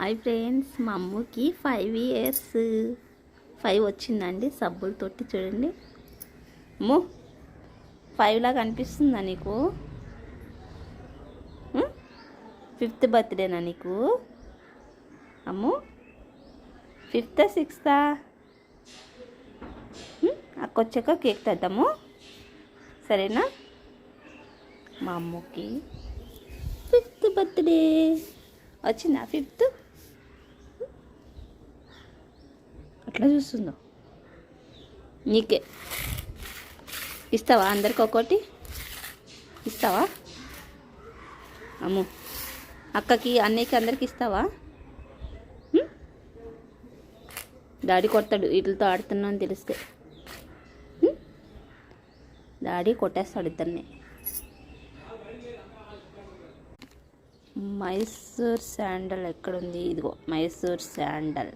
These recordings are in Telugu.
హాయ్ ఫ్రెండ్స్ మా అమ్మకి ఫైవ్ ఇయర్స్ ఫైవ్ వచ్చిందండి సబ్బులు తొట్టి చూడండి. అమ్ము ఫైవ్ లాగా అనిపిస్తుందా నీకు? ఫిఫ్త్ బర్త్డేనా నీకు? అమ్ము ఫిఫ్తా సిక్స్తా అక్కొచ్చాక కేక్ తెద్దాము. సరేనా? మా అమ్మకి ఫిఫ్త్ బర్త్డే వచ్చిందా ఫిఫ్త్ అట్లా చూస్తుందో నీకే. ఇస్తావా అందరికి ఒక్కోటి? ఇస్తావా? అమ్ము. అక్కకి అన్నయ్యకి అందరికి ఇస్తావా? డాడీ కొడతాడు వీటితో ఆడుతున్నా అని తెలిస్తే. డాడీ కొట్టేస్తాడు ఇద్దరిని. మైసూర్ శాండల్ ఎక్కడుంది? ఇదిగో Mysore sandal.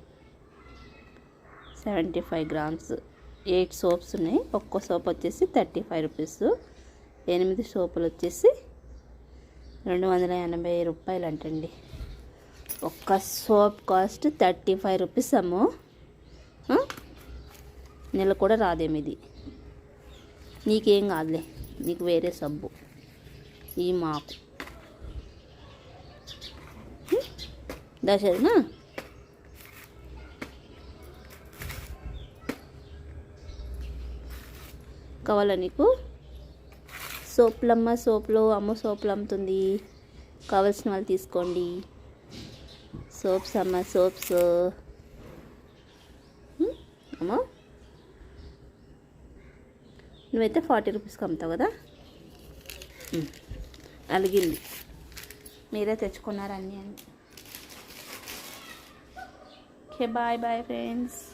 Seventy five grams eight soaps ఉన్నాయి. ఒక్కో సోప్ వచ్చేసి థర్టీ ఫైవ్ రూపీస్. ఎనిమిది సోపులు వచ్చేసి రెండు వందల ఎనభై రూపాయలు అంటండి ఒక్క soap cost thirty five rupees అమ్మో. నెల కూడా రాదేమి ఇది. నీకేం కాదులే నీకు వేరే సబ్బు. ఈ మాకు. దశనా కావాలా నీకు? సోప్లమ్మ సోపులు అమ్మ సోపులు అమ్ముతుంది. కావలసిన వాళ్ళు తీసుకోండి. సోప్స్ అమ్మ సోప్స్. అమ్మ? నువ్వైతే ఫార్టీ రూపీస్కి అమ్ముతావు కదా? అలిగింది. మీరే తెచ్చుకున్నారు అన్నీ అని. Okay bye bye friends.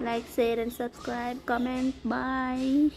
like share and subscribe. Comment. Bye.